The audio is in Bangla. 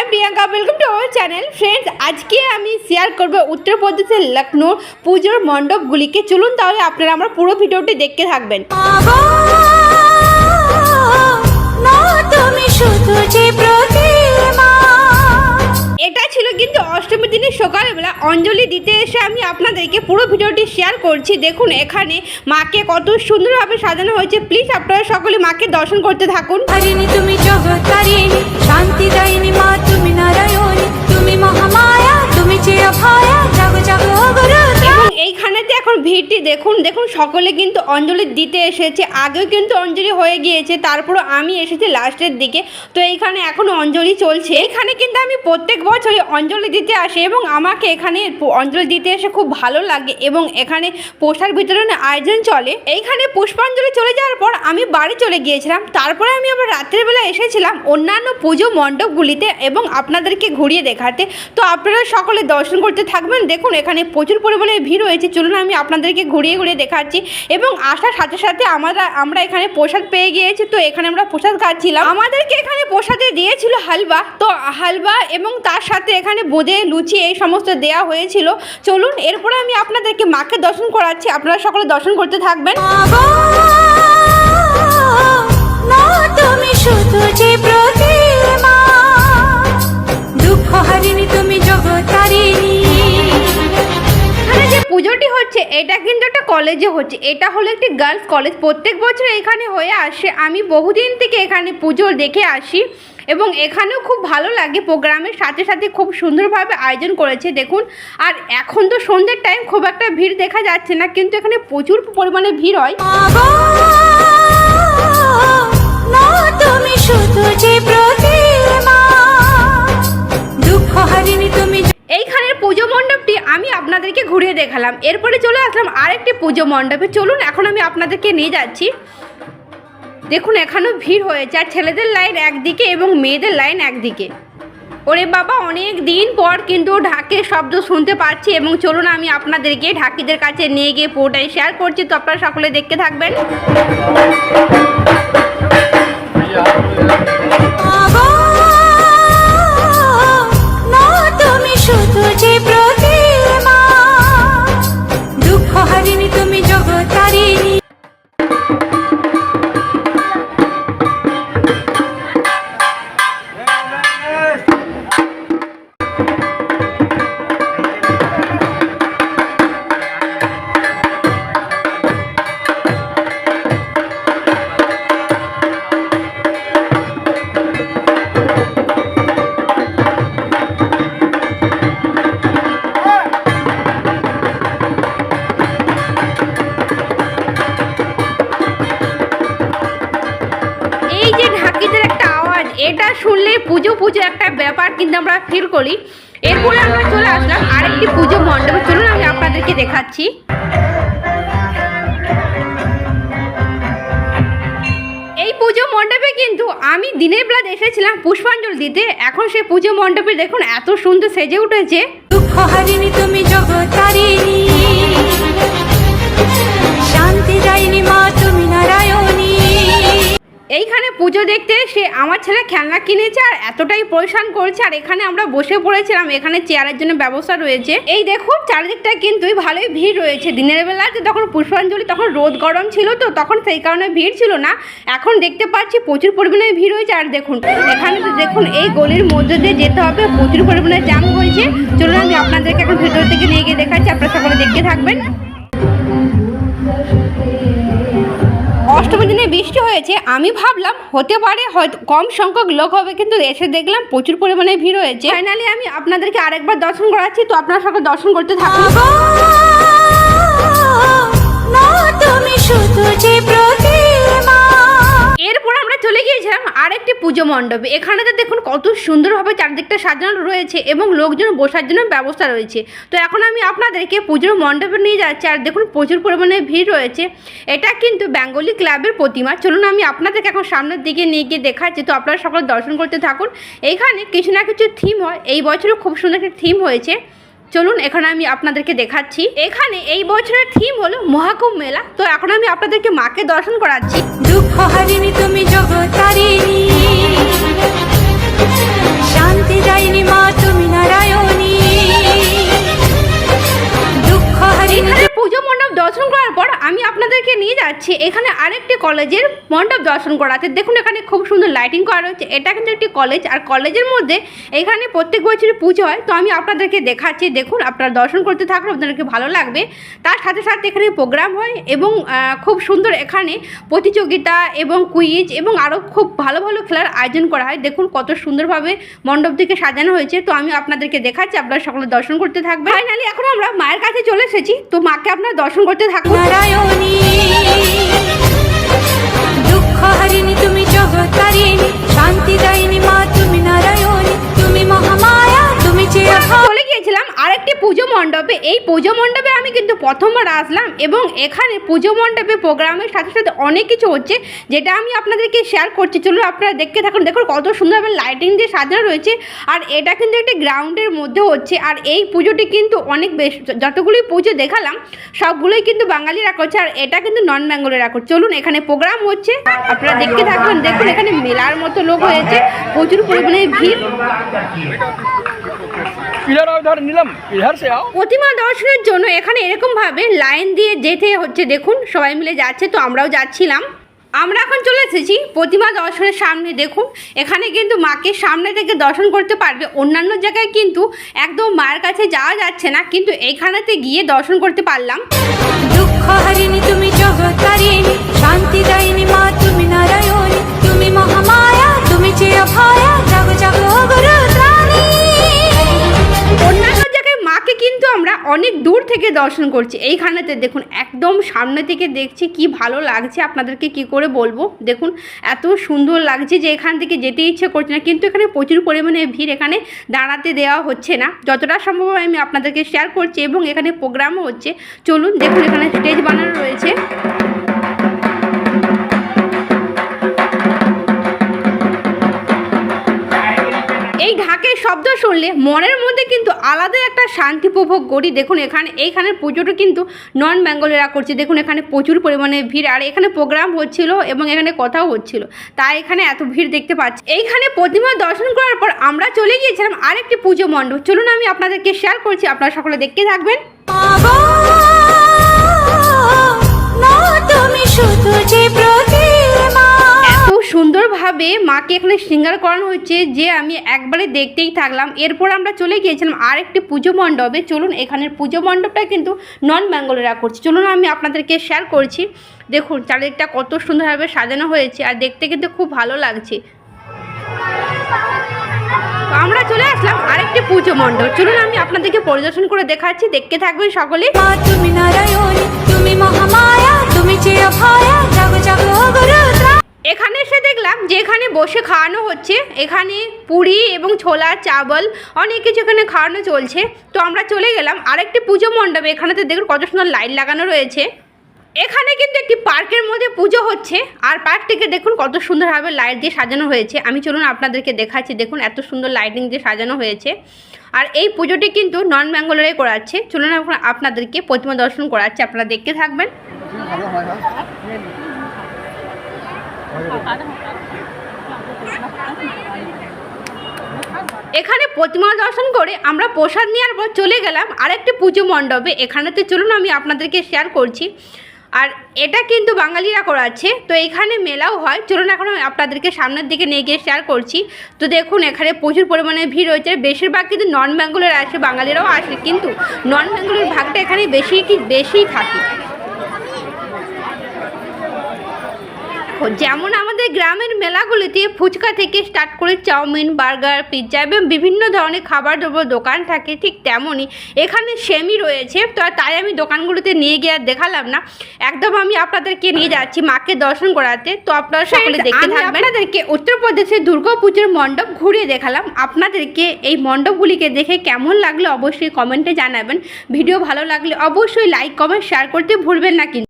I'm Priyanka welcome to our channel friends আজকে আমি শেয়ার করব উত্তরপ্রদেশের লখনৌর পুজোর মণ্ডপগুলিকে। চলুন তাহলে আপনারা আমার পুরো ভিডিওটি দেখতে থাকবেন। শুধু যে অঞ্জলি দিতে এসে আমি আপনাদেরকে পুরো ভিডিওটি শেয়ার করছি। দেখুন এখানে মাকে কত সুন্দরভাবে সাজানো হয়েছে। প্লিজ আপনারা সকলে মাকে দর্শন করতে থাকুন। তুমি জগৎ শান্তি দায়িনী মা তুমি নারায়ণী। তুমি মহামায়া তুমি যে অভয়া। জাগ জাগ এবং এইখানেতে এখন ভিড়টি দেখুন দেখুন, সকলে কিন্তু অঞ্জলি দিতে এসেছে। আগেও কিন্তু অঞ্জলি হয়ে গিয়েছে, তারপরও আমি এসেছি লাস্টের দিকে। তো এইখানে এখন অঞ্জলি চলছে। এখানে কিন্তু আমি প্রত্যেক বছরই অঞ্জলি দিতে আসি এবং আমাকে এখানে অঞ্জলি দিতে এসে খুব ভালো লাগে এবং এখানে পোশাক বিতরণের আয়োজন চলে। এইখানে পুষ্পাঞ্জলি চলে যাওয়ার পর আমি বাড়ি চলে গিয়েছিলাম। তারপরে আমি আবার রাত্রেবেলা এসেছিলাম অন্যান্য পুজো মণ্ডপগুলিতে এবং আপনাদেরকে ঘুরিয়ে দেখাতে। তো আপনারা সকলে দর্শন করতে থাকবেন। দেখুন, এখানে প্রচুর পরিমাণে ভিড় হয়েছে চলুন, আমি আপনাদেরকে ঘুরিয়ে ঘুরিয়ে দেখাচ্ছি এবং আসার সাথে সাথে আমরা আমরা এখানে প্রসাদ পেয়ে গিয়েছি তো এখানে আমরা প্রসাদ খাচ্ছিলাম আমাদেরকে এখানে প্রসাদে দিয়েছিল হালবা তো হালবা এবং তার সাথে এখানে বোঁদে লুচি এই সমস্ত দেওয়া হয়েছিল চলুন এরপরে আমি আপনাদেরকে মাকে দর্শন করাচ্ছি আপনারা সকলে দর্শন করতে থাকবেন শুধু যে হচ্ছে, এটা কিন্তু একটা কলেজে হচ্ছে। এটা হলো একটি গার্লস কলেজ প্রত্যেক বছর এখানে হয়ে আসে। আমি বহুদিন থেকে এখানে পুজো দেখে আসি এবং এখানেও খুব ভালো লাগে। প্রোগ্রামের সাথে সাথে খুব সুন্দরভাবে আয়োজন করেছে, দেখুন। আর এখন তো সন্ধ্যের টাইম খুব একটা ভিড় দেখা যাচ্ছে না, কিন্তু এখানে প্রচুর পরিমাণে ভিড় হয়। তুমি শুধু যে প্রতিমা, দুঃখ তুমি এইখানের পুজো মণ্ডপটি আমি আপনাদেরকে ঘুরিয়ে দেখালাম। এরপরে চলে আসলাম আরেকটি পুজো মণ্ডপে। চলুন, এখন আমি আপনাদেরকে নিয়ে যাচ্ছি। দেখুন এখানেও ভিড় হয়েছে, আর ছেলেদের লাইন একদিকে এবং মেয়েদের লাইন একদিকে। ওরে বাবা, অনেক দিন পর কিন্তু ঢাকের শব্দ শুনতে পাচ্ছি এবং চলুন, আমি আপনাদেরকে ঢাকিদের কাছে নিয়ে গিয়ে পুরোটাই শেয়ার করছি। তো আপনারা সকলে দেখতে থাকবেন। পুজো একটা ব্যাপার কিন্তু আমরা ফিল করি। এরপরে আমরা চলে আসলাম আরেকটি পুজো মণ্ডপে। চলুন, আমি আপনাদেরকে দেখাচ্ছি। এই পুজো মণ্ডপে কিন্তু আমি দিনের বেলা এসেছিলাম পুষ্পাঞ্জলি দিতে। এখন সেই পুজো মণ্ডপে দেখুন, এত সুন্দর সেজে উঠেছে। দুঃখ হারিণী তুমি জগৎ পুজো দেখতে সে আমার ছেলে খেলনা কিনেছে আর এতটাই পরিশ্রম করছে, আর এখানে আমরা বসে পড়েছিলাম, এখানে চেয়ারের জন্য ব্যবস্থা রয়েছে। এই দেখুন চারিদিকটা কিন্তু ভালোই ভিড় রয়েছে। দিনের বেলা যে তখন পুষ্পাঞ্জলি, তখন রোদ গরম ছিল তো, তখন সেই কারণে ভিড় ছিল না। এখন দেখতে পাচ্ছি প্রচুর পরিমাণে ভিড় হয়েছে, আর দেখুন, এখানে দেখুন, এই গলির মধ্যে দিয়ে যেতে হবে, প্রচুর পরিমাণে জ্যাম হয়েছে। চলুন, আমি আপনাদেরকে এখন ভেতর থেকে নিয়ে গিয়ে দেখাচ্ছি, আপনারা সকলে দেখতে থাকবেন। বৃষ্টি হয়েছে, আমি ভাবলাম হতে পারে হয়তো কম সংখ্যক লোক হবে, কিন্তু এসে দেখলাম প্রচুর পরিমাণে ভিড় হয়েছে। ফাইনালি আমি আপনাদেরকে আরেকবার দর্শন করাচ্ছি, তো আপনারা সকলে দর্শন করতে না, তুমি শুধু যে চলে গিয়েছিলাম আরেকটি পুজো মণ্ডপে। এখানে তো দেখুন কত সুন্দরভাবে চারদিকটা সাজানো রয়েছে এবং লোকজন বসার জন্য ব্যবস্থা রয়েছে। তো এখন আমি আপনাদেরকে পুজোর মণ্ডপে নিয়ে যাচ্ছি আর দেখুন প্রচুর পরিমাণে ভিড় রয়েছে। এটা কিন্তু বেঙ্গলি ক্লাবের প্রতিমা। চলুন আমি আপনাদেরকে এখন সামনের দিকে নিয়ে গিয়ে দেখাচ্ছি। তো আপনারা সকলে দর্শন করতে থাকুন। এইখানে কিছু না কিছু থিম হয়। এই বছরও খুব সুন্দর একটা থিম হয়েছে। চলুন, এখানে আমি আপনাদেরকে দেখাচ্ছি। এখানে এই বছরের থিম হলো মহাকুম্ভ মেলা। তো এখন আমি আপনাদেরকে মাকে দর্শন করাচ্ছি। দুঃখ হারিনি তুমি শান্তি মা তুমি নারায়ণ। তারিণী মণ্ডপ দর্শন করার পর আমি আপনাদেরকে নিয়ে যাচ্ছি এখানে আরেকটি কলেজের মণ্ডপ দর্শন করাতে। দেখুন এখানে খুব সুন্দর লাইটিং করা রয়েছে। এটা কিন্তু একটি কলেজ আর কলেজের মধ্যে এখানে প্রত্যেক বছরই পুজো হয়। তো আমি আপনাদেরকে দেখাচ্ছি। দেখুন, আপনারা দর্শন করতে থাকলে আপনাদেরকে ভালো লাগবে। তার সাথে সাথে এখানে প্রোগ্রাম হয় এবং খুব সুন্দর এখানে প্রতিযোগিতা এবং কুইজ এবং আরও খুব ভালো ভালো খেলার আয়োজন করা হয়। দেখুন, কত সুন্দরভাবে মণ্ডপটিকে সাজানো হয়েছে। তো আমি আপনাদেরকে দেখাচ্ছি। আপনারা সকলে দর্শন করতে থাকবেন। ফাইনালি এখন আমরা মায়ের কাছে চলে এসেছি। তো মাকে আপনারা দর্শন করতে থাকুন। নারায়ণী দুঃখ হারিনি তুমি জগতারিণী শান্তি দায়িনী মণ্ডপে এই পুজো মণ্ডপে আমি কিন্তু প্রথমবার আসলাম এবং এখানে পুজো মণ্ডপে প্রোগ্রামের সাথে সাথে অনেক কিছু হচ্ছে যেটা আমি আপনাদেরকে শেয়ার করছি। চলুন আপনারা দেখতে থাকুন। দেখুন কত সুন্দরভাবে লাইটিং দিয়ে সাজানো রয়েছে আর এটা কিন্তু একটি গ্রাউন্ডের মধ্যে হচ্ছে আর এই পুজোটি কিন্তু অনেক বেশ যতগুলোই পুজো দেখালাম সবগুলোই কিন্তু বাঙালিরা করছে আর এটা কিন্তু নন বেঙ্গলিরা করছে চলুন এখানে প্রোগ্রাম হচ্ছে। আপনারা দেখতে থাকুন। দেখুন এখানে মেলার মতো লোক হয়েছে। প্রচুর পরিমাণে ভিড়। প্রতিমা দর্শনের জন্য এখানে এরকমভাবে লাইন দিয়ে যেতে হচ্ছে দেখুন সবাই মিলে যাচ্ছে তো আমরাও যাচ্ছিলাম। আমরা এখন চলে এসেছি প্রতিমা দর্শনের সামনে দেখুন এখানে কিন্তু মাকে সামনে থেকে দর্শন করতে পারবে। অন্যান্য জায়গায় কিন্তু একদম মার কাছে যাওয়া যাচ্ছে না কিন্তু এইখানেতে গিয়ে দর্শন করতে পারলাম। দুঃখ হারিনি তুমি থেকে দর্শন করছি। এইখানেতে দেখুন, একদম সামনে থেকে দেখছি কি ভালো লাগছে। আপনাদেরকে কি করে বলব? দেখুন, এত সুন্দর লাগছে যে এখান থেকে যেতে ইচ্ছে করছে না। কিন্তু এখানে প্রচুর পরিমাণে ভিড় এখানে দাঁড়াতে দেওয়া হচ্ছে না। যতটা সম্ভব আমি আপনাদেরকে শেয়ার করছি এবং এখানে প্রোগ্রামও হচ্ছে। চলুন, দেখুন এখানে স্টেজ বানানো রয়েছে। এই ঢাকের শব্দ শুনলে মনের মধ্যে কিন্তু আলাদা একটা শান্তি উপভোগ করি দেখুন এখানে, এইখানের পুজোটা কিন্তু নন বেঙ্গলেরা করছে। দেখুন এখানে প্রচুর পরিমাণে ভিড়, আর এখানে প্রোগ্রাম হচ্ছিল এবং এখানে কথাও হচ্ছিল। তাই এখানে এত ভিড় দেখতে পাচ্ছি। এইখানে প্রতিমা দর্শন করার পর আমরা চলে গিয়েছিলাম আরেকটি পুজো মণ্ডপ। চলুন আমি আপনাদেরকে শেয়ার করছি, আপনারা সকলে দেখতে থাকবেন। শুধু যে সুন্দরভাবে মাকে এখানে শৃঙ্গার করানো হচ্ছে যে আমি একবারে দেখতেই থাকলাম। এরপর আমরা চলে গিয়েছিলাম আরেকটি পুজো মণ্ডপে। চলুন, এখানের পুজো মণ্ডপটা কিন্তু নন বেঙ্গলেরা করছে। চলুন, আমি আপনাদেরকে শেয়ার করছি। দেখুন, চারিদিকটা কত সুন্দরভাবে সাজানো হয়েছে আর দেখতে কিন্তু খুব ভালো লাগছে। আমরা চলে আসলাম আরেকটি পুজো মণ্ডপ। চলুন, আমি আপনাদেরকে পরিদর্শন করে দেখাচ্ছি। দেখতে থাকবেন সকলে। তুমি নারায়ণী, তুমি মহামায়া। এখানে বসে খাওয়ানো হচ্ছে। এখানে পুরি এবং ছোলা চাবল, অনেক কিছু এখানে খাওয়ানো চলছে। তো আমরা চলে গেলাম আরেকটি পুজো মণ্ডপে। এখানেতে দেখুন কত সুন্দর লাইট লাগানো রয়েছে। এখানে কিন্তু একটি পার্কের মধ্যে পুজো হচ্ছে। আর পার্কটিকে দেখুন কত সুন্দরভাবে লাইট দিয়ে সাজানো হয়েছে। আমি চলুন আপনাদেরকে দেখাচ্ছি, দেখুন এত সুন্দর লাইটিং দিয়ে সাজানো হয়েছে। আর এই পুজোটি কিন্তু নন বেঙ্গলেরাই করাচ্ছে। চলুন এখন আপনাদেরকে প্রতিমা দর্শন করাচ্ছে। আপনারা দেখতে থাকবেন। এখানে প্রতিমা দর্শন করে আমরা প্রসাদ নেওয়ার পর চলে গেলাম আরেকটি পুজো মণ্ডপে। এখানেতে চলুন, আমি আপনাদেরকে শেয়ার করছি। আর এটা কিন্তু বাঙালিরা করাচ্ছে তো এখানে মেলাও হয়। চলুন, এখন আমি আপনাদেরকে সামনের দিকে নিয়ে গিয়ে শেয়ার করছি। তো দেখুন, এখানে প্রচুর পরিমাণে ভিড় হয়েছে বেশিরভাগ কিন্তু নন বেঙ্গলের আসে, বাঙালিরাও আসে। কিন্তু নন বেঙ্গলের ভাগটা এখানে বেশি কি, বেশিই থাকে। যেমন আমাদের গ্রামের মেলাগুলিতে ফুচকা থেকে স্টার্ট করে চাউমিন বার্গার পিৎজা এবং বিভিন্ন ধরনের খাবার দ্রব্য দোকান থাকে ঠিক তেমনই। এখানে সেমি রয়েছে তো তাই আমি দোকানগুলোতে নিয়ে গিয়ে আর দেখালাম না। একদম আমি আপনাদেরকে নিয়ে যাচ্ছি মাকে দর্শন করাতে। তো আপনারা সকলে দেখতে থাকবেন। আপনাদেরকে উত্তরপ্রদেশের দুর্গাপুজোর মণ্ডপ ঘুরিয়ে দেখালাম। আপনাদেরকে এই মণ্ডপগুলিকে দেখে কেমন লাগল অবশ্যই কমেন্টে জানাবেন। ভিডিও ভালো লাগলে অবশ্যই লাইক কমেন্ট শেয়ার করতে ভুলবেন না কিন্তু।